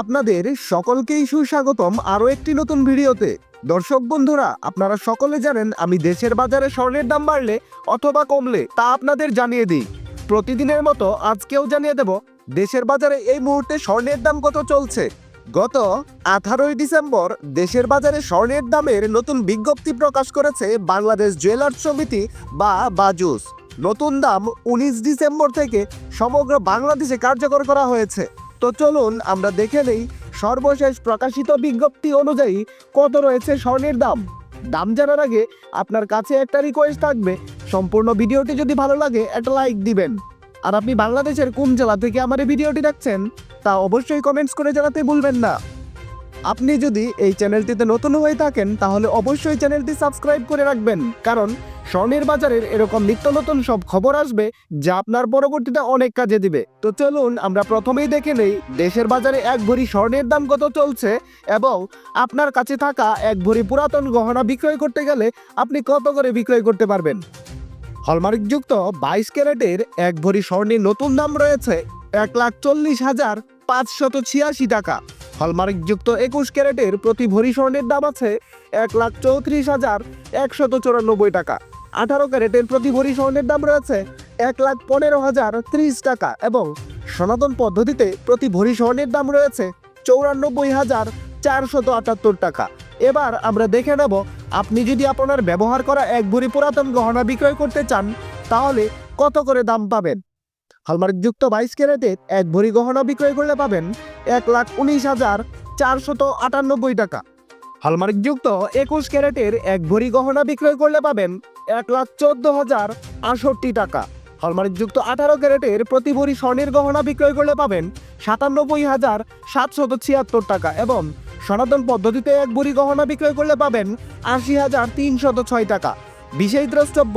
আপনাদের সকলকেই সুস্বাগতম আরও একটি নতুন ভিডিওতে। দর্শক বন্ধুরা, আপনারা সকলে জানেন আমি দেশের বাজারে স্বর্ণের দাম বাড়লে অথবা কমলে তা আপনাদের জানিয়ে দিই। প্রতিদিনের মতো আজকেও জানিয়ে দেব, দেশের বাজারে এই মুহূর্তে স্বর্ণের দাম কত চলছে। গত আঠারোই ডিসেম্বর দেশের বাজারে স্বর্ণের দামের নতুন বিজ্ঞপ্তি প্রকাশ করেছে বাংলাদেশ জুয়েলার্স সমিতি বা বাজুস। নতুন দাম উনিশ ডিসেম্বর থেকে সমগ্র বাংলাদেশে কার্যকর করা হয়েছে। তো চলুন আমরা দেখে নেই সর্বশেষ প্রকাশিত বিজ্ঞপ্তি অনুযায়ী কত রয়েছে স্বর্ণের দাম। দাম জানার আগে আপনার কাছে একটা রিকোয়েস্ট থাকবে। সম্পূর্ণ ভিডিওটি যদি ভালো লাগে, একটা লাইক দিবেন। আর আপনি বাংলাদেশের কোন জেলা থেকে আমার এই ভিডিওটি দেখছেন, তা অবশ্যই কমেন্টস করে জানাতে ভুলবেন না। আপনি যদি এই চ্যানেলটিতে নতুন হয়ে থাকেন, তাহলে অবশ্যই চ্যানেলটি সাবস্ক্রাইব করে রাখবেন। কারণ স্বর্ণের বাজারের এরকম নিত্য নতুন সব খবর আসবে, যা আপনার পরবর্তীতে অনেক কাজে দিবে। তো চলুন, আমরা প্রথমেই দেখে নেই, দেশের বাজারে এক ভরি স্বর্ণের দাম কত চলছে, এবং আপনার কাছে থাকা এক ভরি পুরাতন গহনা বিক্রয় করতে গেলে আপনি কত করে বিক্রয় করতে পারবেন? হলমার্কযুক্ত বাইশ ক্যারেটের এক ভরি স্বর্ণের নতুন দাম রয়েছে এক লাখ চল্লিশ হাজার পাঁচশত ছিয়াশি টাকা। হলমার্কযুক্ত একুশ ক্যারেটের প্রতি ভরি স্বর্ণের দাম আছে এক লাখ চৌত্রিশ হাজার একশত চুরানব্বই টাকা। আঠারো ক্যারেটের প্রতি ভরি স্বর্ণের দাম রয়েছে এক লাখ পনেরো হাজার ত্রিশ টাকা এবং সনাতন পদ্ধতিতে প্রতি ভরি স্বর্ণের দাম রয়েছে চৌরানব্বই হাজার চারশত আটাত্তর টাকা। এবার আমরা দেখে নেব, আপনি যদি আপনার ব্যবহার করা এক ভরি পুরাতন গহনা বিক্রয় করতে চান, তাহলে কত করে দাম পাবেন? হলমার্কযুক্ত বাইশ ক্যারেটের এক ভরি গহনা বিক্রয় করলে পাবেন এক লাখ উনিশ হাজার চারশত আটানব্বই টাকা। হলমার্কযুক্ত একুশ ক্যারেটের এক ভরি গহনা বিক্রয় করলে পাবেন এক লাখ চোদ্দ হাজার আটষট্টি টাকা। হলমার্কযুক্ত আঠারো ক্যারেটের প্রতি ভরি স্বর্ণের গহনা বিক্রয় করলে পাবেন সাতানব্বই হাজার সাতশত ছিয়াত্তর টাকা এবং সনাতন পদ্ধতিতে এক ভরি গহনা বিক্রয় করলে পাবেন আশি হাজার তিনশত ছয় টাকা। বিশেষ দ্রষ্টব্য